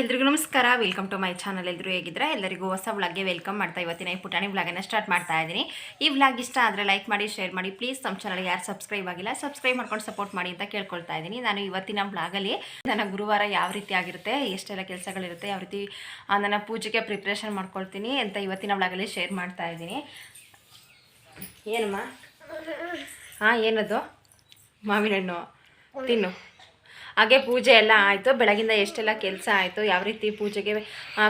ಎಲ್ರಿಗೂ ನಮಸ್ಕಾರ. Welcome to my channel ಎಲ್ಲರೂ ಹೇಗಿದ್ರೆ ಎಲ್ಲರಿಗೂ ಹೊಸ ವ್ಲಾಗ್ಗೆ ವೆಲ್ಕಮ್ ಮಾಡ್ತಾ ಇವತ್ತಿನ ಈ ಪುಟಾಣಿ ವ್ಲಾಗನ್ನು ಸ್ಟಾರ್ಟ್ ಮಾಡ್ತಾ ಇದ್ದೀನಿ. ಈ ವ್ಲಾಗ್ ಇಷ್ಟ ಆದರೆ ಲೈಕ್ ಮಾಡಿ ಶೇರ್ ಮಾಡಿ. ಪ್ಲೀಸ್ ನಮ್ಮ ಚಾನಲ್ಗೆ ಯಾರು ಸಬ್ಸ್ಕ್ರೈಬ್ ಆಗಿಲ್ಲ ಸಬ್ಸ್ಕ್ರೈಬ್ ಮಾಡ್ಕೊಂಡು ಸಪೋರ್ಟ್ ಮಾಡಿ ಅಂತ ಕೇಳ್ಕೊಳ್ತಾ ಇದ್ದೀನಿ. ನಾನು ಇವತ್ತಿನ ವ್ಲಾಗಲ್ಲಿ ನನ್ನ ಗುರುವಾರ ಯಾವ ರೀತಿ ಆಗಿರುತ್ತೆ, ಎಷ್ಟೆಲ್ಲ ಕೆಲಸಗಳಿರುತ್ತೆ, ಯಾವ ರೀತಿ ನನ್ನ ಪೂಜೆಗೆ ಪ್ರಿಪ್ರೇಷನ್ ಮಾಡ್ಕೊಳ್ತೀನಿ ಅಂತ ಇವತ್ತಿನ ವ್ಲಾಗಲ್ಲಿ ಶೇರ್ ಮಾಡ್ತಾ ಇದ್ದೀನಿ. ಏನಮ್ಮ? ಹಾಂ ಏನದು? ಮಾವಿನ ಹಣ್ಣು ತಿನ್ನು. ಹಾಗೆ ಪೂಜೆ ಎಲ್ಲ ಆಯಿತು. ಬೆಳಗಿಂದ ಎಷ್ಟೆಲ್ಲ ಕೆಲಸ ಆಯಿತು, ಯಾವ ರೀತಿ ಪೂಜೆಗೆ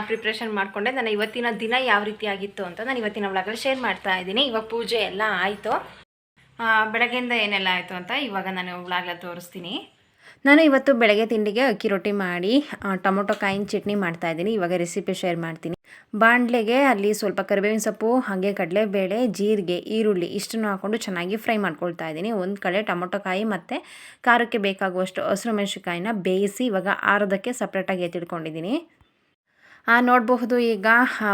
ಪ್ರಿಪ್ರೇಷನ್ ಮಾಡಿಕೊಂಡೆ ನಾನು ಇವತ್ತಿನ ದಿನ ಯಾವ ರೀತಿ ಆಗಿತ್ತು ಅಂತ ನಾನು ಇವತ್ತಿನ ಒಳಗಡೆ ಶೇರ್ ಮಾಡ್ತಾ ಇದ್ದೀನಿ. ಇವಾಗ ಪೂಜೆ ಎಲ್ಲ ಆಯಿತು. ಬೆಳಗ್ಗೆಯಿಂದ ಏನೆಲ್ಲ ಆಯಿತು ಅಂತ ಇವಾಗ ನಾನು ವ್ಲಾಗಲ್ಲಿ ತೋರಿಸ್ತೀನಿ. ನಾನು ಇವತ್ತು ಬೆಳಗ್ಗೆ ತಿಂಡಿಗೆ ಅಕ್ಕಿ ರೊಟ್ಟಿ ಮಾಡಿ ಟೊಮೊಟೊ ಕಾಯಿನ ಚಟ್ನಿ ಮಾಡ್ತಾ ಇದ್ದೀನಿ. ಇವಾಗ ರೆಸಿಪಿ ಶೇರ್ ಮಾಡ್ತೀನಿ. ಬಾಣಲೆಗೆ ಅಲ್ಲಿ ಸ್ವಲ್ಪ ಕರಿಬೇವಿನ ಸೊಪ್ಪು, ಹಾಗೆ ಕಡಲೆಬೇಳೆ, ಜೀರಿಗೆ, ಈರುಳ್ಳಿ ಇಷ್ಟನ್ನು ಹಾಕ್ಕೊಂಡು ಚೆನ್ನಾಗಿ ಫ್ರೈ ಮಾಡ್ಕೊಳ್ತಾ ಇದ್ದೀನಿ. ಒಂದು ಕಡೆ ಟೊಮೊಟೊ ಕಾಯಿ ಮತ್ತು ಖಾರಕ್ಕೆ ಬೇಕಾಗುವಷ್ಟು ಹಸಿರು ಮೆಣಸಿಕಾಯಿನ ಬೇಯಿಸಿ ಇವಾಗ ಆರೋದಕ್ಕೆ ಸಪ್ರೇಟಾಗಿ ಎತ್ತಿಟ್ಕೊಂಡಿದ್ದೀನಿ. ನೋಡಬಹುದು ಈಗ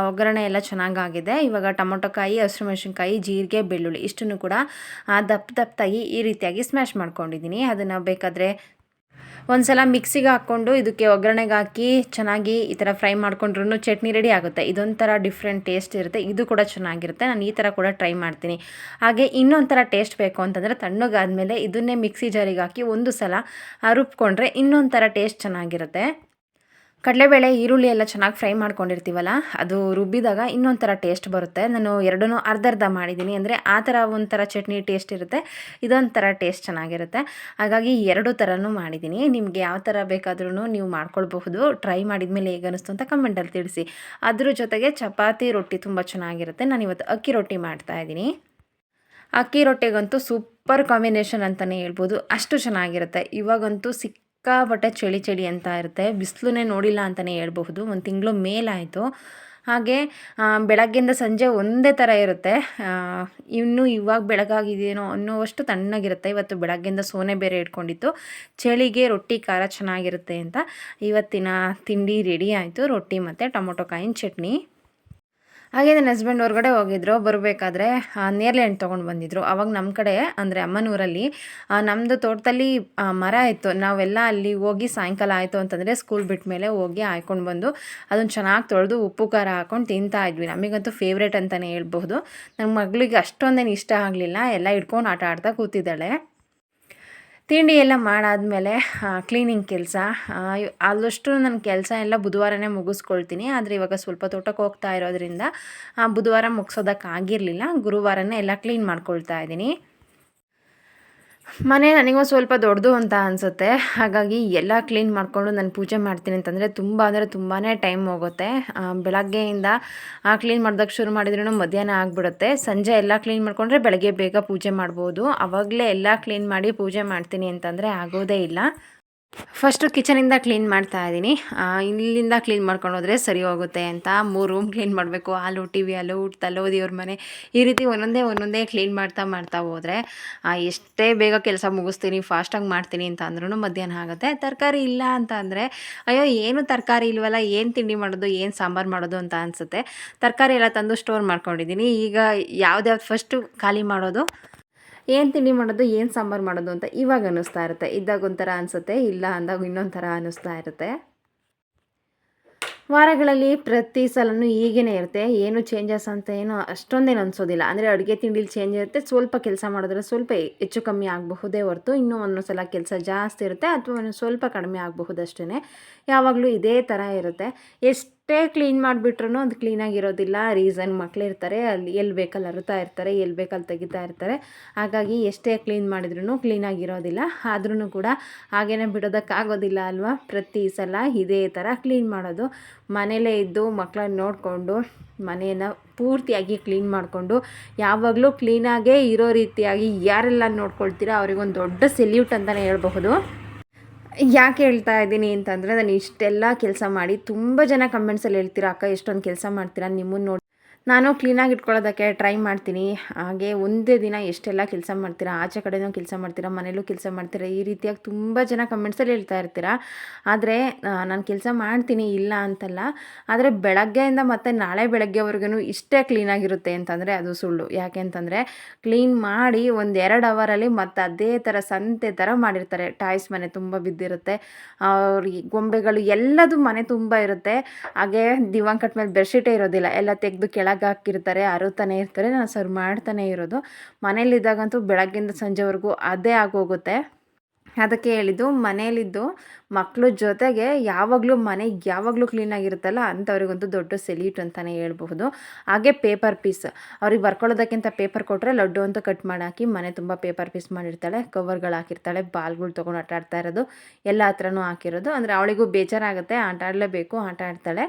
ಒಗ್ಗರಣೆ ಎಲ್ಲ ಚೆನ್ನಾಗಾಗಿದೆ. ಇವಾಗ ಟೊಮೊಟೊ ಕಾಯಿ, ಹಸಿರು ಮೆಣಸಿನ್ಕಾಯಿ, ಜೀರಿಗೆ, ಬೆಳ್ಳುಳ್ಳಿ ಇಷ್ಟನ್ನು ಕೂಡ ದಪ್ಪ ದಪ್ಪದಾಗಿ ಈ ರೀತಿಯಾಗಿ ಸ್ಮ್ಯಾಶ್ ಮಾಡ್ಕೊಂಡಿದ್ದೀನಿ. ಅದನ್ನು ಬೇಕಾದರೆ ಒಂದ್ಸಲ ಮಿಕ್ಸಿಗೆ ಹಾಕ್ಕೊಂಡು ಇದಕ್ಕೆ ಒಗ್ಗರಣೆಗೆ ಹಾಕಿ ಚೆನ್ನಾಗಿ ಈ ಥರ ಫ್ರೈ ಮಾಡ್ಕೊಂಡ್ರೂ ಚಟ್ನಿ ರೆಡಿ ಆಗುತ್ತೆ. ಇದೊಂಥರ ಡಿಫ್ರೆಂಟ್ ಟೇಸ್ಟ್ ಇರುತ್ತೆ. ಇದು ಕೂಡ ಚೆನ್ನಾಗಿರುತ್ತೆ. ನಾನು ಈ ಥರ ಕೂಡ ಟ್ರೈ ಮಾಡ್ತೀನಿ. ಹಾಗೆ ಇನ್ನೊಂಥರ ಟೇಸ್ಟ್ ಬೇಕು ಅಂತಂದರೆ ತಣ್ಣಗಾದ್ಮೇಲೆ ಇದನ್ನೇ ಮಿಕ್ಸಿ ಜಾರಿಗೆ ಹಾಕಿ ಒಂದು ಸಲ ರುಬ್ಕೊಂಡ್ರೆ ಇನ್ನೊಂಥರ ಟೇಸ್ಟ್ ಚೆನ್ನಾಗಿರುತ್ತೆ. ಕಡಲೆಬೇಳೆ, ಈರುಳ್ಳಿ ಎಲ್ಲ ಚೆನ್ನಾಗಿ ಫ್ರೈ ಮಾಡ್ಕೊಂಡಿರ್ತೀವಲ್ಲ, ಅದು ರುಬ್ಬಿದಾಗ ಇನ್ನೊಂಥರ ಟೇಸ್ಟ್ ಬರುತ್ತೆ. ನಾನು ಎರಡನ್ನೂ ಅರ್ಧ ಅರ್ಧ ಮಾಡಿದ್ದೀನಿ. ಅಂದರೆ ಆ ಥರ ಒಂಥರ ಚಟ್ನಿ ಟೇಸ್ಟ್ ಇರುತ್ತೆ. ಇದೊಂಥರ ಟೇಸ್ಟ್ ಚೆನ್ನಾಗಿರುತ್ತೆ. ಹಾಗಾಗಿ ಎರಡು ಥರನೂ ಮಾಡಿದ್ದೀನಿ. ನಿಮಗೆ ಯಾವ ಥರ ಬೇಕಾದ್ರೂ ನೀವು ಮಾಡ್ಕೊಳ್ಬಹುದು. ಟ್ರೈ ಮಾಡಿದ್ಮೇಲೆ ಹೇಗೆ ಅನಿಸ್ತು ಅಂತ ಕಮೆಂಟಲ್ಲಿ ತಿಳಿಸಿ. ಅದ್ರ ಜೊತೆಗೆ ಚಪಾತಿ ರೊಟ್ಟಿ ತುಂಬ ಚೆನ್ನಾಗಿರುತ್ತೆ. ನಾನು ಇವತ್ತು ಅಕ್ಕಿ ರೊಟ್ಟಿ ಮಾಡ್ತಾ ಇದ್ದೀನಿ. ಅಕ್ಕಿ ರೊಟ್ಟಿಗಂತೂ ಸೂಪರ್ ಕಾಂಬಿನೇಷನ್ ಅಂತಲೇ ಹೇಳ್ಬೋದು. ಅಷ್ಟು ಚೆನ್ನಾಗಿರುತ್ತೆ. ಇವಾಗಂತೂ ಸಿಕ್ಕಾಪಟ್ಟೆ ಚಳಿ ಚಳಿ ಅಂತ ಇರುತ್ತೆ. ಬಿಸಿಲನ್ನೇ ನೋಡಿಲ್ಲ ಅಂತಲೇ ಹೇಳ್ಬಹುದು. ಒಂದು ತಿಂಗಳು ಮೇಲಾಯಿತು. ಹಾಗೆ ಬೆಳಗ್ಗೆಯಿಂದ ಸಂಜೆ ಒಂದೇ ಥರ ಇರುತ್ತೆ. ಇನ್ನು ಇವಾಗ ಬೆಳಗಾಗಿದೆಯೇನೋ ಅನ್ನೋವಷ್ಟು ತಣ್ಣಗಿರುತ್ತೆ. ಇವತ್ತು ಬೆಳಗ್ಗೆಯಿಂದ ಸೋನೆ ಬೇರೆ ಇಟ್ಕೊಂಡಿತ್ತು. ಚಳಿಗೆ ರೊಟ್ಟಿ ಖಾರ ಚೆನ್ನಾಗಿರುತ್ತೆ ಅಂತ. ಇವತ್ತಿನ ತಿಂಡಿ ರೆಡಿ ಆಯಿತು. ರೊಟ್ಟಿ ಮತ್ತು ಟೊಮೊಟೊ ಕಾಯಿನ ಚಟ್ನಿ. ಹಾಗೆ ನನ್ನ ಹಸ್ಬೆಂಡ್ ಹೊರಗಡೆ ಹೋಗಿದ್ರು, ಬರಬೇಕಾದ್ರೆ ನೇರಳೆ ಹಣ್ಣು ತೊಗೊಂಡು ಬಂದಿದ್ರು. ಅವಾಗ ನಮ್ಮ ಕಡೆ, ಅಂದರೆ ಅಮ್ಮನೂರಲ್ಲಿ ನಮ್ಮದು ತೋಟದಲ್ಲಿ ಮರ ಇತ್ತು. ನಾವೆಲ್ಲ ಅಲ್ಲಿ ಹೋಗಿ ಸಾಯಂಕಾಲ ಆಯಿತು ಅಂತಂದರೆ ಸ್ಕೂಲ್ ಬಿಟ್ಟ ಮೇಲೆ ಹೋಗಿ ಹಾಯ್ಕೊಂಡು ಬಂದು ಅದನ್ನು ಚೆನ್ನಾಗಿ ತೊಳೆದು ಉಪ್ಪು, ಖಾರ ಹಾಕ್ಕೊಂಡು ತಿಂತಾ ಇದ್ವಿ. ನಮಗಂತೂ ಫೇವ್ರೇಟ್ ಅಂತಲೇ ಹೇಳ್ಬಹುದು. ನನ್ನ ಮಗಳಿಗೆ ಅಷ್ಟೊಂದೇನು ಇಷ್ಟ ಆಗಲಿಲ್ಲ. ಎಲ್ಲ ಇಟ್ಕೊಂಡು ಆಟ ಆಡ್ತಾ ಕೂತಿದ್ದಾಳೆ. ತಿಂಡಿ ಎಲ್ಲ ಮಾಡಾದಮೇಲೆ ಕ್ಲೀನಿಂಗ್ ಕೆಲಸ ಆದಷ್ಟು ನನ್ನ ಕೆಲಸ ಎಲ್ಲ ಬುಧವಾರನೇ ಮುಗಿಸ್ಕೊಳ್ತೀನಿ. ಆದರೆ ಇವಾಗ ಸ್ವಲ್ಪ ತೋಟಕ್ಕೆ ಹೋಗ್ತಾ ಇರೋದ್ರಿಂದ ಬುಧವಾರ ಮುಗಿಸೋದಕ್ಕಾಗಿರಲಿಲ್ಲ. ಗುರುವಾರನೇ ಎಲ್ಲ ಕ್ಲೀನ್ ಮಾಡ್ಕೊಳ್ತಾ ಇದ್ದೀನಿ. ಮನೆ ನನಗೊಂದು ಸ್ವಲ್ಪ ದೊಡ್ಡದು ಅಂತ ಅನಿಸುತ್ತೆ. ಹಾಗಾಗಿ ಎಲ್ಲ ಕ್ಲೀನ್ ಮಾಡಿಕೊಂಡು ನಾನು ಪೂಜೆ ಮಾಡ್ತೀನಿ ಅಂತಂದರೆ ತುಂಬ ಅಂದರೆ ತುಂಬಾ ಟೈಮ್ ಹೋಗುತ್ತೆ. ಆ, ಬೆಳಗ್ಗೆಯಿಂದ ಕ್ಲೀನ್ ಮಾಡ್ದಾಗ ಶುರು ಮಾಡಿದ್ರೂ ಮಧ್ಯಾಹ್ನ ಆಗಿಬಿಡುತ್ತೆ. ಸಂಜೆ ಎಲ್ಲ ಕ್ಲೀನ್ ಮಾಡಿಕೊಂಡ್ರೆ ಬೆಳಗ್ಗೆ ಬೇಗ ಪೂಜೆ ಮಾಡ್ಬೋದು. ಆವಾಗಲೇ ಎಲ್ಲ ಕ್ಲೀನ್ ಮಾಡಿ ಪೂಜೆ ಮಾಡ್ತೀನಿ ಅಂತಂದರೆ ಆಗೋದೇ ಇಲ್ಲ. ಫಸ್ಟು ಕಿಚನಿಂದ ಕ್ಲೀನ್ ಮಾಡ್ತಾ ಇದ್ದೀನಿ. ಇಲ್ಲಿಂದ ಕ್ಲೀನ್ ಮಾಡ್ಕೊಂಡು ಹೋದರೆ ಸರಿ ಹೋಗುತ್ತೆ ಅಂತ ಮೂರು ರೂಮ್ ಕ್ಲೀನ್ ಮಾಡಬೇಕು. ಹಾಲು ಟಿ ವಿ ಹಾಲು ತಲ್ಲೋ ದೇವ್ರ ಮನೆ. ಈ ರೀತಿ ಒಂದೊಂದೇ ಒಂದೊಂದೇ ಕ್ಲೀನ್ ಮಾಡ್ತಾ ಮಾಡ್ತಾ ಹೋದರೆ ಎಷ್ಟೇ ಬೇಗ ಕೆಲಸ ಮುಗಿಸ್ತೀನಿ ಫಾಸ್ಟಾಗಿ ಮಾಡ್ತೀನಿ ಅಂತ ಅಂದ್ರೂ ಮಧ್ಯಾಹ್ನ ಆಗುತ್ತೆ. ತರಕಾರಿ ಇಲ್ಲ ಅಂತ ಅಂದರೆ, ಅಯ್ಯೋ, ಏನು ತರಕಾರಿ ಇಲ್ವಲ್ಲ, ಏನು ತಿಂಡಿ ಮಾಡೋದು, ಏನು ಸಾಂಬಾರು ಮಾಡೋದು ಅಂತ ಅನಿಸುತ್ತೆ. ತರಕಾರಿ ಎಲ್ಲ ತಂದು ಸ್ಟೋರ್ ಮಾಡ್ಕೊಂಡಿದ್ದೀನಿ. ಈಗ ಯಾವ್ದ್ಯಾವ್ದು ಫಸ್ಟು ಖಾಲಿ ಮಾಡೋದು? ಏನು ತಿಂಡಿ ಮಾಡೋದು, ಏನು ಸಾಂಬಾರು ಮಾಡೋದು ಅಂತ ಇವಾಗ ಅನ್ನಿಸ್ತಾ ಇರುತ್ತೆ. ಇದ್ದಾಗ ಒಂಥರ ಅನಿಸುತ್ತೆ, ಇಲ್ಲ ಅಂದಾಗ ಇನ್ನೊಂದು ಥರ ಅನ್ನಿಸ್ತಾ ಇರುತ್ತೆ. ವಾರಗಳಲ್ಲಿ ಪ್ರತಿ ಸಲನೂ ಹೀಗೇ ಇರುತ್ತೆ. ಏನು ಚೇಂಜಸ್ ಅಂತ ಏನು ಅಷ್ಟೊಂದೇನು ಅನಿಸೋದಿಲ್ಲ. ಅಂದರೆ ಅಡುಗೆ ತಿಂಡಿಲಿ ಚೇಂಜ್ ಇರುತ್ತೆ. ಸ್ವಲ್ಪ ಕೆಲಸ ಮಾಡಿದ್ರೆ ಸ್ವಲ್ಪ ಹೆಚ್ಚು ಕಮ್ಮಿ ಆಗಬಹುದೇ ಹೊರತು, ಇನ್ನೂ ಒಂದೊಂದು ಸಲ ಕೆಲಸ ಜಾಸ್ತಿ ಇರುತ್ತೆ, ಅಥವಾ ಸ್ವಲ್ಪ ಕಡಿಮೆ ಆಗಬಹುದು ಅಷ್ಟೇ ಯಾವಾಗಲೂ ಇದೇ ಥರ ಇರುತ್ತೆ. ಎಷ್ಟೇ ಕ್ಲೀನ್ ಮಾಡಿಬಿಟ್ರೂ ಅದು ಕ್ಲೀನಾಗಿರೋದಿಲ್ಲ ರೀಸನ್ ಮಕ್ಕಳಿರ್ತಾರೆ ಅಲ್ಲಿ ಎಲ್ಲಿ ಬೇಕಲ್ಲಿ ಅರುತ್ತಾ ಇರ್ತಾರೆ, ಎಲ್ಲಿ ಬೇಕಲ್ಲಿ ತೆಗಿತಾ ಇರ್ತಾರೆ. ಹಾಗಾಗಿ ಎಷ್ಟೇ ಕ್ಲೀನ್ ಮಾಡಿದ್ರೂ ಕ್ಲೀನಾಗಿರೋದಿಲ್ಲ ಆದ್ರೂ ಕೂಡ ಹಾಗೇನೆ ಬಿಡೋದಕ್ಕಾಗೋದಿಲ್ಲ ಅಲ್ವಾ? ಪ್ರತಿ ಸಲ ಇದೇ ಥರ ಕ್ಲೀನ್ ಮಾಡೋದು. ಮನೇಲೇ ಇದ್ದು ಮಕ್ಕಳನ್ನ ನೋಡಿಕೊಂಡು, ಮನೆಯನ್ನು ಪೂರ್ತಿಯಾಗಿ ಕ್ಲೀನ್ ಮಾಡಿಕೊಂಡು, ಯಾವಾಗಲೂ ಕ್ಲೀನಾಗೇ ಇರೋ ರೀತಿಯಾಗಿ ಯಾರೆಲ್ಲ ನೋಡ್ಕೊಳ್ತೀರಾ, ಅವ್ರಿಗೊಂದು ದೊಡ್ಡ ಸೆಲ್ಯೂಟ್ ಅಂತಲೇ ಹೇಳ್ಬಹುದು. ಯಾಕೆ ಹೇಳ್ತಾ ಇದ್ದೀನಿ ಅಂತಂದರೆ ನಾನು ಇಷ್ಟೆಲ್ಲ ಕೆಲಸ ಮಾಡಿ ತುಂಬ ಜನ ಕಮೆಂಟ್ಸಲ್ಲಿ ಹೇಳ್ತೀರಾ, ಅಕ್ಕ, ಎಷ್ಟೊಂದು ಕೆಲಸ ಮಾಡ್ತೀರಾ, ನಿಮ್ಮನ್ನು ನೋಡಿ ನಾನು ಕ್ಲೀನಾಗಿ ಇಟ್ಕೊಳ್ಳೋದಕ್ಕೆ ಟ್ರೈ ಮಾಡ್ತೀನಿ. ಹಾಗೆ ಒಂದೇ ದಿನ ಎಷ್ಟೆಲ್ಲ ಕೆಲಸ ಮಾಡ್ತೀರಾ, ಆಚೆ ಕಡೆನೂ ಕೆಲಸ ಮಾಡ್ತೀರಾ ಮನೇಲೂ ಕೆಲಸ ಮಾಡ್ತೀರಾ, ಈ ರೀತಿಯಾಗಿ ತುಂಬ ಜನ ಕಮೆಂಟ್ಸಲ್ಲಿ ಹೇಳ್ತಾ ಇರ್ತೀರಾ. ಆದರೆ ನಾನು ಕೆಲಸ ಮಾಡ್ತೀನಿ, ಇಲ್ಲ ಅಂತಲ್ಲ. ಆದರೆ ಬೆಳಗ್ಗೆಯಿಂದ ಮತ್ತು ನಾಳೆ ಬೆಳಗ್ಗೆವರೆಗೂ ಇಷ್ಟೇ ಕ್ಲೀನಾಗಿರುತ್ತೆ ಅಂತಂದರೆ ಅದು ಸುಳ್ಳು. ಯಾಕೆ ಅಂತಂದರೆ ಕ್ಲೀನ್ ಮಾಡಿ ಒಂದು ಎರಡು ಅವರಲ್ಲಿ ಮತ್ತು ಅದೇ ಥರ ಸಂತೆ ಥರ ಮಾಡಿರ್ತಾರೆ. ಟಾಯ್ಸ್ ಮನೆ ತುಂಬ ಬಿದ್ದಿರುತ್ತೆ. ಅವ್ರಿಗೆ ಗೊಂಬೆಗಳು ಎಲ್ಲದು ಮನೆ ತುಂಬ ಇರುತ್ತೆ. ಹಾಗೆ ದಿವಾಂಕಟ್ ಕಟ್ ಮೇಲೆ ಬೆಡ್ಶೀಟೇ ಇರೋದಿಲ್ಲ. ಎಲ್ಲ ತೆಗೆದು ಕೆಳಗೆ ಹಾಕಿರ್ತಾರೆ ಅರುತ್ತಾನೆ ಇರ್ತಾರೆ ನಾನು ಸರ್ವ್ ಮಾಡ್ತಾನೆ ಇರೋದು. ಮನೇಲಿದ್ದಾಗಂತೂ ಬೆಳಗ್ಗಿಂದ ಸಂಜೆವರೆಗೂ ಅದೇ ಆಗೋಗುತ್ತೆ. ಅದಕ್ಕೆ ಹೇಳಿದ್ದು ಮನೇಲಿದ್ದು ಮಕ್ಕಳ ಜೊತೆಗೆ ಯಾವಾಗಲೂ ಮನೆ ಯಾವಾಗಲೂ ಕ್ಲೀನಾಗಿರುತ್ತಲ್ಲ ಅಂಥವ್ರಿಗಂತೂ ದೊಡ್ಡ ಸೆಲ್ಯೂಟ್ ಅಂತಲೇ ಹೇಳ್ಬಹುದು. ಹಾಗೆ ಪೇಪರ್ ಪೀಸ್ ಅವ್ರಿಗೆ ಬರ್ಕೊಳ್ಳೋದಕ್ಕಿಂತ ಪೇಪರ್ ಕೊಟ್ಟರೆ ಲಡ್ಡು ಅಂತ ಕಟ್ ಮಾಡಿ ಹಾಕಿ ಮನೆ ತುಂಬ ಪೇಪರ್ ಪೀಸ್ ಮಾಡಿರ್ತಾಳೆ ಕವರ್ಗಳು ಹಾಕಿರ್ತಾಳೆ, ಬಾಲ್ಗಳು ತೊಗೊಂಡು ಆಟ ಆಡ್ತಾ ಇರೋದು, ಎಲ್ಲ ಹತ್ರನೂ ಹಾಕಿರೋದು. ಅಂದರೆ ಅವಳಿಗೂ ಬೇಜಾರಾಗುತ್ತೆ, ಆಟ ಆಡಲೇಬೇಕು, ಆಟ ಆಡ್ತಾಳೆ.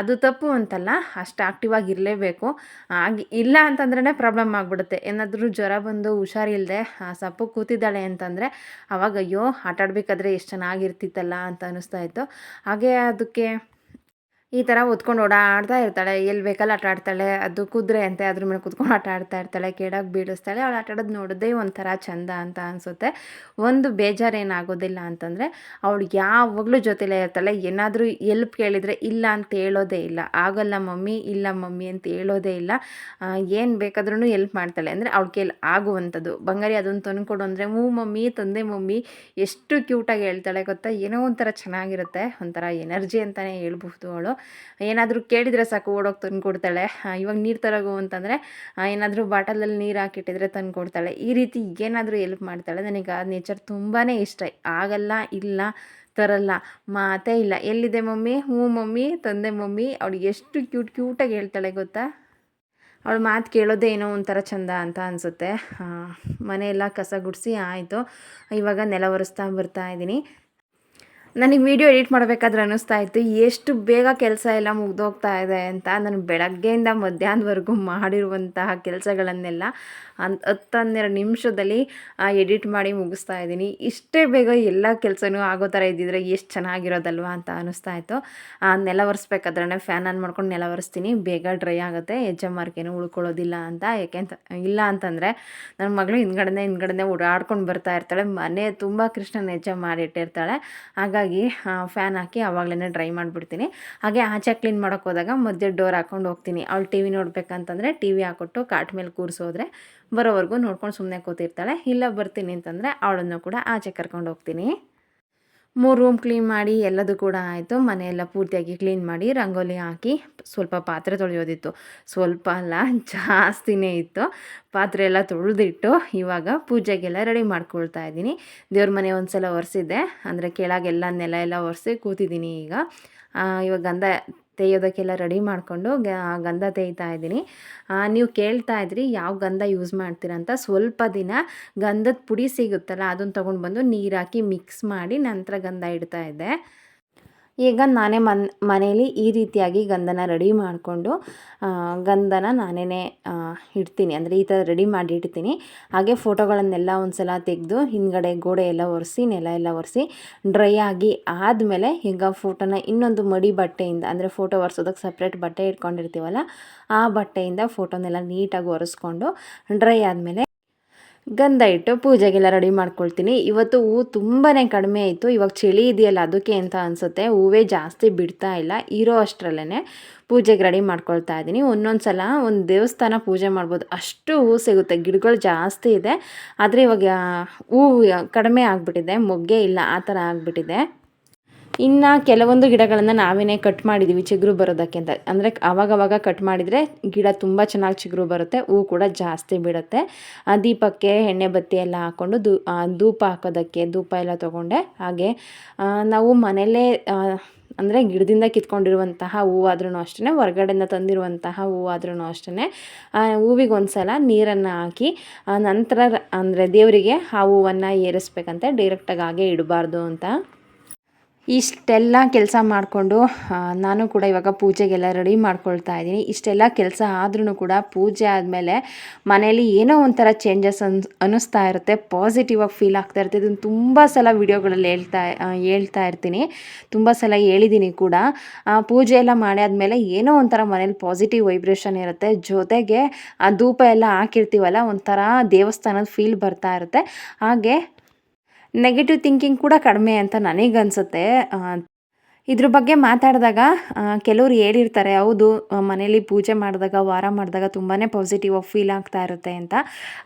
ಅದು ತಪ್ಪು ಅಂತಲ್ಲ, ಅಷ್ಟು ಆಕ್ಟಿವ್ ಆಗಿರಲೇಬೇಕು ಆಗಿ ಇಲ್ಲ ಅಂತಂದ್ರೆ ಪ್ರಾಬ್ಲಮ್ ಆಗಿಬಿಡುತ್ತೆ. ಏನಾದರೂ ಜ್ವರ ಬಂದು ಹುಷಾರಿಲ್ಲದೆ ಸಪ್ಪು ಕೂತಿದ್ದಾಳೆ ಅಂತಂದರೆ ಅವಾಗ ಅಯ್ಯೋ ಆಟಾಡಬೇಕಾದ್ರೆ ಎಷ್ಟು ಚೆನ್ನಾಗಿರ್ತಿತ್ತಲ್ಲ ಅಂತ ಅನ್ನಿಸ್ತಾ ಇತ್ತು. ಹಾಗೆ ಅದಕ್ಕೆ ಈ ಥರ ಹೊತ್ಕೊಂಡು ಓಡಾಡ್ತಾ ಇರ್ತಾಳೆ, ಎಲ್ಲಿ ಬೇಕಲ್ಲಿ ಆಟ ಆಡ್ತಾಳೆ, ಅದು ಕುದುರೆ ಅಂತೆ ಅದ್ರ ಮೇಲೆ ಕುತ್ಕೊಂಡು ಆಟ ಆಡ್ತಾ ಇರ್ತಾಳೆ, ಕೇಡಾಗಿ ಬೀಳಿಸ್ತಾಳೆ. ಅವಳು ಆಟ ಆಡೋದು ನೋಡೋದೇ ಒಂಥರ ಚಂದ ಅಂತ ಅನಿಸುತ್ತೆ. ಒಂದು ಬೇಜಾರೇನಾಗೋದಿಲ್ಲ ಅಂತಂದರೆ, ಅವಳು ಯಾವಾಗಲೂ ಜೊತೆಲೇ ಇರ್ತಾಳೆ. ಏನಾದರೂ ಎಲ್ಪ್ ಕೇಳಿದರೆ ಇಲ್ಲ ಅಂತ ಹೇಳೋದೇ ಇಲ್ಲ. ಆಗಲ್ಲ ಮಮ್ಮಿ, ಇಲ್ಲ ಮಮ್ಮಿ ಅಂತ ಹೇಳೋದೇ ಇಲ್ಲ. ಏನು ಬೇಕಾದ್ರೂ ಎಲ್ಪ್ ಮಾಡ್ತಾಳೆ. ಅಂದರೆ ಅವಳ ಕೇಳಿ ಆಗುವಂಥದ್ದು. ಬಂಗಾರಿ ಅದನ್ನು ತಂದುಕೊಡು ಅಂದರೆ, ಹ್ಞೂ ಮಮ್ಮಿ, ತಂದೆ ಮಮ್ಮಿ, ಎಷ್ಟು ಕ್ಯೂಟಾಗಿ ಹೇಳ್ತಾಳೆ ಗೊತ್ತಾ? ಏನೋ ಒಂಥರ ಚೆನ್ನಾಗಿರುತ್ತೆ. ಒಂಥರ ಎನರ್ಜಿ ಅಂತಲೇ ಹೇಳ್ಬಹುದು ಅವಳು. ಏನಾದರೂ ಕೇಳಿದರೆ ಸಾಕು, ಓಡೋಗಿ ತಂದು ಕೊಡ್ತಾಳೆ ಇವಾಗ ನೀರು ತರೋಗು ಅಂತಂದರೆ ಏನಾದರೂ ಬಾಟಲಲ್ಲಿ ನೀರು ಹಾಕಿಟ್ಟಿದ್ರೆ ತಂದು ಕೊಡ್ತಾಳೆ ಈ ರೀತಿ ಏನಾದರೂ ಎಲ್ಪ್ ಮಾಡ್ತಾಳೆ. ನನಗೆ ಆ ನೇಚರ್ ತುಂಬಾ ಇಷ್ಟ. ಆಗಲ್ಲ, ಇಲ್ಲ, ತರಲ್ಲ, ಮಾತೇ ಇಲ್ಲ. ಎಲ್ಲಿದೆ ಮಮ್ಮಿ? ಹ್ಞೂ ಮಮ್ಮಿ, ತಂದೆ ಮಮ್ಮಿ. ಅವಳು ಎಷ್ಟು ಕ್ಯೂಟ್ ಕ್ಯೂಟಾಗಿ ಹೇಳ್ತಾಳೆ ಗೊತ್ತಾ? ಅವಳು ಮಾತು ಕೇಳೋದೇ ಏನೋ ಒಂಥರ ಚಂದ ಅಂತ ಅನಿಸುತ್ತೆ. ಮನೆಯೆಲ್ಲ ಕಸ ಗುಡಿಸಿ ಆಯಿತು. ಇವಾಗ ನೆಲ ಒರೆಸ್ತಾ ಬರ್ತಾ ಇದ್ದೀನಿ ನನಗೆ ವೀಡಿಯೋ ಎಡಿಟ್ ಮಾಡಬೇಕಾದ್ರೆ ಅನ್ನಿಸ್ತಾ ಇತ್ತು. ಎಷ್ಟು ಬೇಗ ಕೆಲಸ ಎಲ್ಲ ಮುಗ್ದೋಗ್ತಾ ಇದೆ ಅಂತ ನಾನು ಬೆಳಗ್ಗೆಯಿಂದ ಮಧ್ಯಾಹ್ನದವರೆಗೂ ಮಾಡಿರುವಂತಹ ಕೆಲಸಗಳನ್ನೆಲ್ಲ ಅಂತ ಹತ್ತು ಹನ್ನೆರಡು ನಿಮಿಷದಲ್ಲಿ ಎಡಿಟ್ ಮಾಡಿ ಮುಗಿಸ್ತಾ ಇದ್ದೀನಿ. ಇಷ್ಟೇ ಬೇಗ ಎಲ್ಲ ಕೆಲಸನೂ ಆಗೋ ಥರ ಇದ್ದಿದ್ರೆ ಎಷ್ಟು ಚೆನ್ನಾಗಿರೋದಲ್ವಾ ಅಂತ ಅನ್ನಿಸ್ತಾ ಇತ್ತು. ನೆಲ ಒರೆಸ್ಬೇಕಾದ್ರೆ ಫ್ಯಾನ್ ಆನ್ ಮಾಡ್ಕೊಂಡು ನೆಲ ಒರೆಸ್ತೀನಿ. ಬೇಗ ಡ್ರೈ ಆಗುತ್ತೆ. ಹೆಜ್ಜೆ ಉಳ್ಕೊಳ್ಳೋದಿಲ್ಲ ಅಂತ. ಯಾಕೆಂತ ಇಲ್ಲ ಅಂತಂದರೆ ನನ್ನ ಮಗಳು ಹಿಂದ್ಗಡೆ ಹಿಂದ್ಗಡೆ ಓಡಾಡ್ಕೊಂಡು ಬರ್ತಾ ಇರ್ತಾಳೆ. ಮನೆ ತುಂಬ ಕೃಷ್ಣನ ಹೆಜ್ಜೆ ಮಾಡಿಟ್ಟಿರ್ತಾಳೆ ಹಾಗಾಗಿ ಫ್ಯಾನ್ ಹಾಕಿ ಆವಾಗಲೇ ಡ್ರೈ ಮಾಡಿಬಿಡ್ತೀನಿ. ಹಾಗೆ ಆಚೆ ಕ್ಲೀನ್ ಮಾಡೋಕ್ಕೆ ಹೋದಾಗ ಮಧ್ಯೆ ಡೋರ್ ಹಾಕ್ಕೊಂಡು ಹೋಗ್ತೀನಿ. ಅವಳು ಟಿ ವಿ ನೋಡಬೇಕಂತಂದರೆ ಟಿ ವಿ ಹಾಕೊಟ್ಟು ಕಾಟ್ ಮೇಲೆ ಕೂರಿಸೋದ್ರೆ ಬರೋವರೆಗೂ ನೋಡ್ಕೊಂಡು ಸುಮ್ಮನೆ ಕೂತಿರ್ತಾಳೆ. ಇಲ್ಲ ಬರ್ತೀನಿ ಅಂತಂದರೆ ಅವಳನ್ನು ಕೂಡ ಆಚೆ ಕರ್ಕೊಂಡು ಹೋಗ್ತೀನಿ. ಮೂರು ರೂಮ್ ಕ್ಲೀನ್ ಮಾಡಿ ಎಲ್ಲದು ಕೂಡ ಆಯಿತು. ಮನೆಯೆಲ್ಲ ಪೂರ್ತಿಯಾಗಿ ಕ್ಲೀನ್ ಮಾಡಿ ರಂಗೋಲಿ ಹಾಕಿ ಸ್ವಲ್ಪ ಪಾತ್ರೆ ತೊಳೆಯೋದಿತ್ತು. ಸ್ವಲ್ಪ ಅಲ್ಲ, ಜಾಸ್ತಿನೇ ಇತ್ತು. ಪಾತ್ರೆ ಎಲ್ಲ ತೊಳೆದಿಟ್ಟು ಇವಾಗ ಪೂಜೆಗೆಲ್ಲ ರೆಡಿ ಮಾಡ್ಕೊಳ್ತಾ ಇದ್ದೀನಿ. ದೇವ್ರ ಮನೆ ಒಂದು ಸಲ ಒರೆಸಿದ್ದೆ. ಅಂದರೆ ಕೆಳಗೆಲ್ಲ ನೆಲ ಎಲ್ಲ ಒರೆಸಿ ಕೂತಿದ್ದೀನಿ ಈಗ. ಇವಾಗ ಗಂಧ ತೆಯ್ಯೋದಕ್ಕೆಲ್ಲ ರೆಡಿ ಮಾಡಿಕೊಂಡು ಗಂಧ ತೆಯ್ತಾ ಇದ್ದೀನಿ. ನೀವು ಕೇಳ್ತಾ ಇದ್ರಿ ಯಾವ ಗಂಧ ಯೂಸ್ ಮಾಡ್ತೀರಂತ ಸ್ವಲ್ಪ ದಿನ ಗಂಧದ ಪುಡಿ ಸಿಗುತ್ತಲ್ಲ ಅದನ್ನು ತೊಗೊಂಡು ಬಂದು ನೀರಾಕಿ ಮಿಕ್ಸ್ ಮಾಡಿ ನಂತರ ಗಂಧ ಇಡ್ತಾ ಇದ್ದೆ. ಈಗ ನಾನೇ ಮನ್, ಮನೇಲಿ ಈ ರೀತಿಯಾಗಿ ಗಂಧನ ರೆಡಿ ಮಾಡಿಕೊಂಡು ಗಂಧನ ನಾನೇ ಇಡ್ತೀನಿ. ಅಂದರೆ ಈ ಥರ ರೆಡಿ ಮಾಡಿ ಇಡ್ತೀನಿ. ಹಾಗೆ ಫೋಟೋಗಳನ್ನೆಲ್ಲ ಒಂದು ಸಲ ತೆಗೆದು, ಹಿಂದ್ಗಡೆ ಗೋಡೆ ಎಲ್ಲ ಒರೆಸಿ, ನೆಲ ಎಲ್ಲ ಒರೆಸಿ, ಡ್ರೈ ಆಗಿ ಆದಮೇಲೆ ಈಗ ಫೋಟೋನ ಇನ್ನೊಂದು ಮಡಿ ಬಟ್ಟೆಯಿಂದ, ಅಂದರೆ ಫೋಟೋ ಒರೆಸೋದಕ್ಕೆ ಸಪ್ರೇಟ್ ಬಟ್ಟೆ ಇಟ್ಕೊಂಡಿರ್ತೀವಲ್ಲ, ಆ ಬಟ್ಟೆಯಿಂದ ಫೋಟೋನೆಲ್ಲ ನೀಟಾಗಿ ಒರೆಸ್ಕೊಂಡು, ಡ್ರೈ ಆದಮೇಲೆ ಗಂಧ ಇಟ್ಟು ಪೂಜೆಗೆಲ್ಲ ರೆಡಿ ಮಾಡ್ಕೊಳ್ತೀನಿ. ಇವತ್ತು ಹೂವು ತುಂಬಾ ಕಡಿಮೆ ಆಯಿತು. ಇವಾಗ ಚಳಿ ಇದೆಯಲ್ಲ, ಅದಕ್ಕೆ ಅಂತ ಅನಿಸುತ್ತೆ. ಹೂವೇ ಜಾಸ್ತಿ ಬಿಡ್ತಾ ಇಲ್ಲ. ಇರೋ ಅಷ್ಟರಲ್ಲೇ ಪೂಜೆಗೆ ರೆಡಿ ಮಾಡ್ಕೊಳ್ತಾ ಇದ್ದೀನಿ. ಒಂದೊಂದು ಸಲ ಒಂದು ದೇವಸ್ಥಾನ ಪೂಜೆ ಮಾಡ್ಬೋದು. ಅಷ್ಟು ಹೂವು ಸಿಗುತ್ತೆ. ಗಿಡಗಳು ಜಾಸ್ತಿ ಇದೆ. ಆದರೆ ಇವಾಗ ಹೂವು ಕಡಿಮೆ ಆಗಿಬಿಟ್ಟಿದೆ. ಮೊಗ್ಗೆ ಇಲ್ಲ. ಆ ಥರ ಆಗಿಬಿಟ್ಟಿದೆ. ಇನ್ನು ಕೆಲವೊಂದು ಗಿಡಗಳನ್ನು ನಾವೇನೇ ಕಟ್ ಮಾಡಿದ್ದೀವಿ ಚಿಗುರು ಬರೋದಕ್ಕೆ ಅಂತ. ಅಂದರೆ ಅವಾಗವಾಗ ಕಟ್ ಮಾಡಿದರೆ ಗಿಡ ತುಂಬ ಚೆನ್ನಾಗಿ ಚಿಗುರು ಬರುತ್ತೆ, ಹೂ ಕೂಡ ಜಾಸ್ತಿ ಬಿಡುತ್ತೆ. ಆ ದೀಪಕ್ಕೆ ಎಣ್ಣೆ ಬತ್ತಿ ಎಲ್ಲ ಹಾಕ್ಕೊಂಡು ಧೂಪ ಹಾಕೋದಕ್ಕೆ ಧೂಪ ಎಲ್ಲ ತೊಗೊಂಡೆ. ಹಾಗೆ ನಾವು ಮನೆಯಲ್ಲೇ ಅಂದರೆ ಗಿಡದಿಂದ ಕಿತ್ಕೊಂಡಿರುವಂತಹ ಹೂವಾದ್ರೂ ಅಷ್ಟೇ ಹೊರಗಡೆಯಿಂದ ತಂದಿರುವಂತಹ ಹೂವಾದ್ರೂ ಅಷ್ಟೇ ಹೂವಿಗೆ ಒಂದು ಸಲ ನೀರನ್ನು ಹಾಕಿ ನಂತರ ಅಂದರೆ ದೇವರಿಗೆ ಆ ಹೂವನ್ನು ಏರಿಸ್ಬೇಕಂತೆ ಡೈರೆಕ್ಟಾಗಿ ಹಾಗೆ ಇಡಬಾರ್ದು ಅಂತ. ಇಷ್ಟೆಲ್ಲ ಕೆಲಸ ಮಾಡಿಕೊಂಡು ನಾನು ಕೂಡ ಇವಾಗ ಪೂಜೆಗೆಲ್ಲ ರೆಡಿ ಮಾಡ್ಕೊಳ್ತಾ ಇದ್ದೀನಿ. ಇಷ್ಟೆಲ್ಲ ಕೆಲಸ ಆದ್ರೂ ಕೂಡ ಪೂಜೆ ಆದಮೇಲೆ ಮನೇಲಿ ಏನೋ ಒಂಥರ ಚೇಂಜಸ್ ಅನ್, ಅನ್ನಿಸ್ತಾ ಇರುತ್ತೆ. ಪಾಸಿಟಿವ್ ಆಗಿ ಫೀಲ್ ಆಗ್ತಾ ಇರುತ್ತೆ. ಇದನ್ನು ತುಂಬ ಸಲ ವಿಡಿಯೋಗಳಲ್ಲಿ ಹೇಳ್ತಾ ಹೇಳ್ತಾ ಇರ್ತೀನಿ. ತುಂಬ ಸಲ ಹೇಳಿದ್ದೀನಿ ಕೂಡ. ಪೂಜೆ ಎಲ್ಲ ಮಾಡಿ ಆದಮೇಲೆ ಏನೋ ಒಂಥರ ಮನೇಲಿ ಪಾಸಿಟಿವ್ ವೈಬ್ರೇಷನ್ ಇರುತ್ತೆ. ಜೊತೆಗೆ ಆ ಧೂಪ ಎಲ್ಲ ಹಾಕಿರ್ತೀವಲ್ಲ, ಒಂಥರ ದೇವಸ್ಥಾನದ ಫೀಲ್ ಬರ್ತಾ ಇರುತ್ತೆ. ಹಾಗೆ ನೆಗೆಟಿವ್ ಥಿಂಕಿಂಗ್ ಕೂಡ ಕಡಿಮೆ ಅಂತ ನನಗನ್ಸುತ್ತೆ. ಇದ್ರ ಬಗ್ಗೆ ಮಾತಾಡಿದಾಗ ಕೆಲವ್ರು ಹೇಳಿರ್ತಾರೆ, ಹೌದು, ಮನೇಲಿ ಪೂಜೆ ಮಾಡಿದಾಗ, ವಾರ ಮಾಡಿದಾಗ ತುಂಬಾ ಪಾಸಿಟಿವ್ ಫೀಲ್ ಆಗ್ತಾ ಇರುತ್ತೆ ಅಂತ.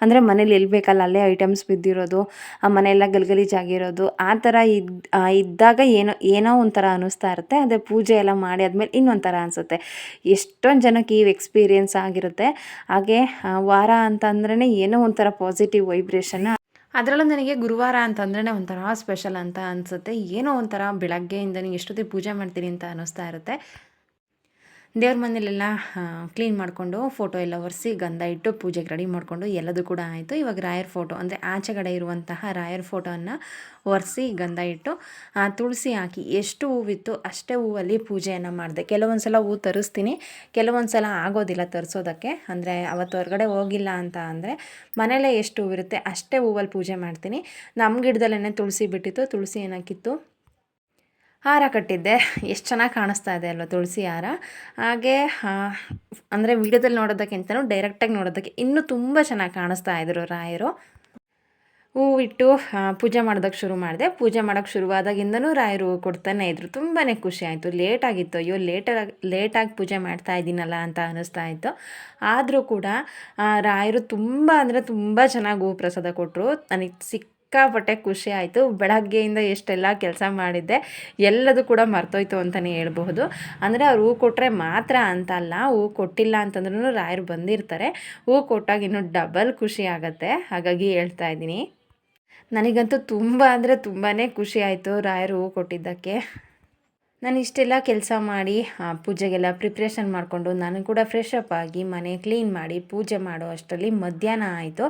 ಅಂದರೆ ಮನೇಲಿ ಎಲ್ಲಿ ಬೇಕಲ್ಲ, ಅಲ್ಲೇ ಐಟಮ್ಸ್ ಬಿದ್ದಿರೋದು, ಆ, ಮನೆಯೆಲ್ಲ ಗಲ್ಗಲೀಜಾಗಿರೋದು ಆ ಥರ ಇದ್ ಇದ್ದಾಗ ಏನೋ ಏನೋ ಒಂಥರ ಅನ್ನಿಸ್ತಾ ಇರುತ್ತೆ. ಅದೇ ಪೂಜೆ ಎಲ್ಲ ಮಾಡಿ ಆದಮೇಲೆ ಇನ್ನೊಂಥರ ಅನಿಸುತ್ತೆ. ಎಷ್ಟೊಂದು ಜನಕ್ಕೆ ಈ ಎಕ್ಸ್ಪೀರಿಯೆನ್ಸ್ ಆಗಿರುತ್ತೆ. ಹಾಗೆ ವಾರ ಅಂತಂದ್ರೆ ಏನೋ ಒಂಥರ ಪಾಸಿಟಿವ್ ವೈಬ್ರೇಷನ್ ಅದರಲ್ಲೂ ನನಗೆ ಗುರುವಾರ ಅಂತಂದ್ರೇ ಒಂಥರ ಸ್ಪೆಷಲ್ ಅಂತ ಅನಿಸುತ್ತೆ. ಏನೋ ಒಂಥರ ಬೆಳಗ್ಗೆಯಿಂದ ನೀವು ಎಷ್ಟೊತ್ತಿಗೆ ಪೂಜೆ ಮಾಡ್ತೀನಿ ಅಂತ ಅನ್ನಿಸ್ತಾ ಇರುತ್ತೆ. ದೇವ್ರ ಮನೇಲೆಲ್ಲ ಕ್ಲೀನ್ ಮಾಡಿಕೊಂಡು ಫೋಟೋ ಎಲ್ಲ ಒರೆಸಿ ಗಂಧ ಇಟ್ಟು ಪೂಜೆಗೆ ರೆಡಿ ಮಾಡಿಕೊಂಡು ಎಲ್ಲದೂ ಕೂಡ ಆಯಿತು. ಇವಾಗ ರಾಯರ್ ಫೋಟೋ ಅಂದರೆ ಆಚೆಗಡೆ ಇರುವಂತಹ ರಾಯರ್ ಫೋಟೋವನ್ನು ಒರೆಸಿ ಗಂಧ ಇಟ್ಟು ತುಳಸಿ ಹಾಕಿ ಎಷ್ಟು ಹೂವಿತ್ತು ಅಷ್ಟೇ ಹೂವಲ್ಲಿ ಪೂಜೆಯನ್ನು ಮಾಡಿದೆ. ಕೆಲವೊಂದು ಸಲ ಹೂ ತರಿಸ್ತೀನಿ ಕೆಲವೊಂದು ಸಲ ಆಗೋದಿಲ್ಲ ತರಿಸೋದಕ್ಕೆ. ಅಂದರೆ ಅವತ್ತು ಹೊರಗಡೆ ಹೋಗಿಲ್ಲ ಅಂತ ಅಂದರೆ ಮನೇಲೇ ಎಷ್ಟು ಹೂವಿರುತ್ತೆ ಅಷ್ಟೇ ಹೂವಲ್ಲಿ ಪೂಜೆ ಮಾಡ್ತೀನಿ. ನಮ್ಮ ಗಿಡದಲ್ಲೇ ತುಳಸಿ ಬಿಟ್ಟಿತ್ತು ತುಳಸಿ ಏನಕ್ಕಿತ್ತು ಹಾರ ಕಟ್ಟಿದ್ದೆ. ಎಷ್ಟು ಚೆನ್ನಾಗಿ ಕಾಣಿಸ್ತಾ ಇದೆ ಅಲ್ವ ತುಳಸಿ ಹಾರ? ಹಾಗೆ ಅಂದರೆ ವಿಡಿಯೋದಲ್ಲಿ ನೋಡೋದಕ್ಕಿಂತನೂ ಡೈರೆಕ್ಟಾಗಿ ನೋಡೋದಕ್ಕೆ ಇನ್ನೂ ತುಂಬ ಚೆನ್ನಾಗಿ ಕಾಣಿಸ್ತಾ ಇದ್ರು ರಾಯರು. ಹೂವಿಟ್ಟು ಪೂಜೆ ಮಾಡೋದಕ್ಕೆ ಶುರು ಮಾಡಿದೆ. ಪೂಜೆ ಮಾಡೋಕ್ಕೆ ಶುರುವಾದಾಗಿಂದನೂ ರಾಯರು ಕೊಡ್ತಾನೆ ಇದ್ರು. ತುಂಬಾ ಖುಷಿ ಆಯಿತು. ಲೇಟಾಗಿತ್ತು ಅಯ್ಯೋ ಲೇಟಾಗಿ ಲೇಟಾಗಿ ಪೂಜೆ ಮಾಡ್ತಾ ಇದ್ದೀನಲ್ಲ ಅಂತ ಅನ್ನಿಸ್ತಾ ಇತ್ತು. ಆದರೂ ಕೂಡ ರಾಯರು ತುಂಬ ಅಂದರೆ ತುಂಬ ಚೆನ್ನಾಗಿ ಹೂ ಪ್ರಸಾದ ಕೊಟ್ಟರು ನನಗೆ ಸಿಕ್ಕಾಪಟ್ಟೆ ಖುಷಿ ಆಯಿತು. ಬೆಳಗ್ಗೆಯಿಂದ ಎಷ್ಟೆಲ್ಲ ಕೆಲಸ ಮಾಡಿದ್ದೆ, ಎಲ್ಲದೂ ಕೂಡ ಮರ್ತೋಯ್ತು ಅಂತಲೇ ಹೇಳಬಹುದು. ಅಂದರೆ ಅವ್ರು ಹೂ ಕೊಟ್ಟರೆ ಮಾತ್ರ ಅಂತಲ್ಲ, ಹೂ ಕೊಟ್ಟಿಲ್ಲ ಅಂತಂದ್ರೂ ರಾಯರು ಬಂದಿರ್ತಾರೆ. ಹೂ ಕೊಟ್ಟಾಗ ಇನ್ನೂ ಡಬಲ್ ಖುಷಿ ಆಗುತ್ತೆ. ಹಾಗಾಗಿ ಹೇಳ್ತಾ ಇದ್ದೀನಿ. ನನಗಂತೂ ತುಂಬ ಅಂದರೆ ತುಂಬಾ ಖುಷಿ ಆಯಿತು ರಾಯರು ಹೂ ಕೊಟ್ಟಿದ್ದಕ್ಕೆ. ನಾನು ಇಷ್ಟೆಲ್ಲ ಕೆಲಸ ಮಾಡಿ ಪೂಜೆಗೆಲ್ಲ ಪ್ರಿಪ್ರೇಷನ್ ಮಾಡಿಕೊಂಡು ನಾನು ಕೂಡ ಫ್ರೆಶ್ ಅಪ್ ಆಗಿ ಮನೆ ಕ್ಲೀನ್ ಮಾಡಿ ಪೂಜೆ ಮಾಡೋ ಅಷ್ಟರಲ್ಲಿ ಮಧ್ಯಾಹ್ನ ಆಯಿತು.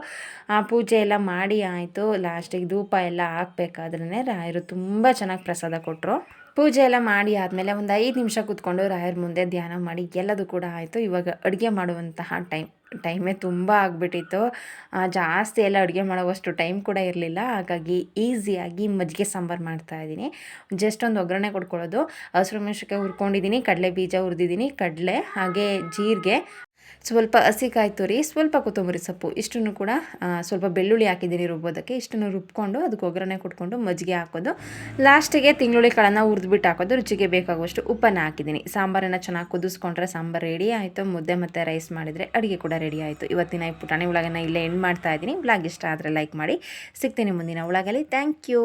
ಆ ಪೂಜೆ ಎಲ್ಲ ಮಾಡಿ ಆಯಿತು. ಲಾಸ್ಟಿಗೆ ಧೂಪ ಎಲ್ಲ ಹಾಕ್ಬೇಕಾದ್ರೇ ರಾಯರು ತುಂಬ ಚೆನ್ನಾಗಿ ಪ್ರಸಾದ ಕೊಟ್ಟರು ಪೂಜೆ ಎಲ್ಲ ಮಾಡಿ ಆದಮೇಲೆ ಒಂದು ಐದು ನಿಮಿಷ ಕೂತ್ಕೊಂಡು ರಾಯರ ಮುಂದೆ ಧ್ಯಾನ ಮಾಡಿ ಎಲ್ಲದೂ ಕೂಡ ಆಯಿತು. ಇವಾಗ ಅಡುಗೆ ಮಾಡುವಂತಹ ಟೈಮ್ ಟೈಮೇ ತುಂಬ ಆಗಿಬಿಟ್ಟಿತ್ತು. ಜಾಸ್ತಿ ಎಲ್ಲ ಅಡುಗೆ ಮಾಡೋವಷ್ಟು ಟೈಮ್ ಕೂಡ ಇರಲಿಲ್ಲ. ಹಾಗಾಗಿ ಈಸಿಯಾಗಿ ಮಜ್ಜಿಗೆ ಸಾಂಬಾರು ಮಾಡ್ತಾಯಿದ್ದೀನಿ ಜಸ್ಟ್ ಒಂದು ಒಗ್ಗರಣೆ ಕೊಡ್ಕೊಳ್ಳೋದು ಹಸಿರು ಮೆಣಸಿನ್ಕಾಯಿ ಹುರ್ಕೊಂಡಿದ್ದೀನಿ, ಕಡಲೆ ಬೀಜ ಹುರಿದಿದ್ದೀನಿ, ಕಡಲೆ ಹಾಗೆ ಜೀರಿಗೆ. ಸ್ವಲ್ಪ ಹಸಿಕಾಯಿ ತುರಿ ಸ್ವಲ್ಪ ಕೊತ್ತಂಬರಿ ಸೊಪ್ಪು. ಇಷ್ಟನ್ನು ಕೂಡ ಸ್ವಲ್ಪ ಬೆಳ್ಳುಳ್ಳಿ ಹಾಕಿದ್ದೀನಿ ರುಬ್ಬೋದಕ್ಕೆ. ಇಷ್ಟನ್ನು ರುಬ್ಕೊಂಡು ಅದಕ್ಕೆ ಒಗ್ಗರಣೆ ಕೊಟ್ಕೊಂಡು ಮಜ್ಜಿಗೆ ಹಾಕೋದು. ಲಾಸ್ಟಿಗೆ ತಿಂಗ್ಳುಳ್ಳಿ ಕಾಳನ್ನು ಹುರಿದ್ಬಿಟ್ಟು ಹಾಕೋದು. ರುಚಿಗೆ ಬೇಕಾಗುವಷ್ಟು ಉಪ್ಪನ್ನು ಹಾಕಿದ್ದೀನಿ. ಸಾಂಬಾರನ್ನು ಚೆನ್ನಾಗಿ ಕುದಿಸ್ಕೊಂಡ್ರೆ ಸಾಂಬಾರು ರೆಡಿ ಆಯಿತು. ಮುದ್ದೆ ಮತ್ತು ರೈಸ್ ಮಾಡಿದರೆ ಅಡುಗೆ ಕೂಡ ರೆಡಿ ಆಯಿತು. ಇವತ್ತಿನ ಈ ಪುಟಾಣಿ ಒಳಗನ್ನು ಇಲ್ಲೇ ಎಂಡ್ ಮಾಡ್ತಾ ಇದ್ದೀನಿ. ಬ್ಲಾಗ್ ಇಷ್ಟ ಆದರೆ ಲೈಕ್ ಮಾಡಿ. ಸಿಗ್ತೀನಿ ಮುಂದಿನ ಒಳಗಲ್ಲಿ ಥ್ಯಾಂಕ್ ಯು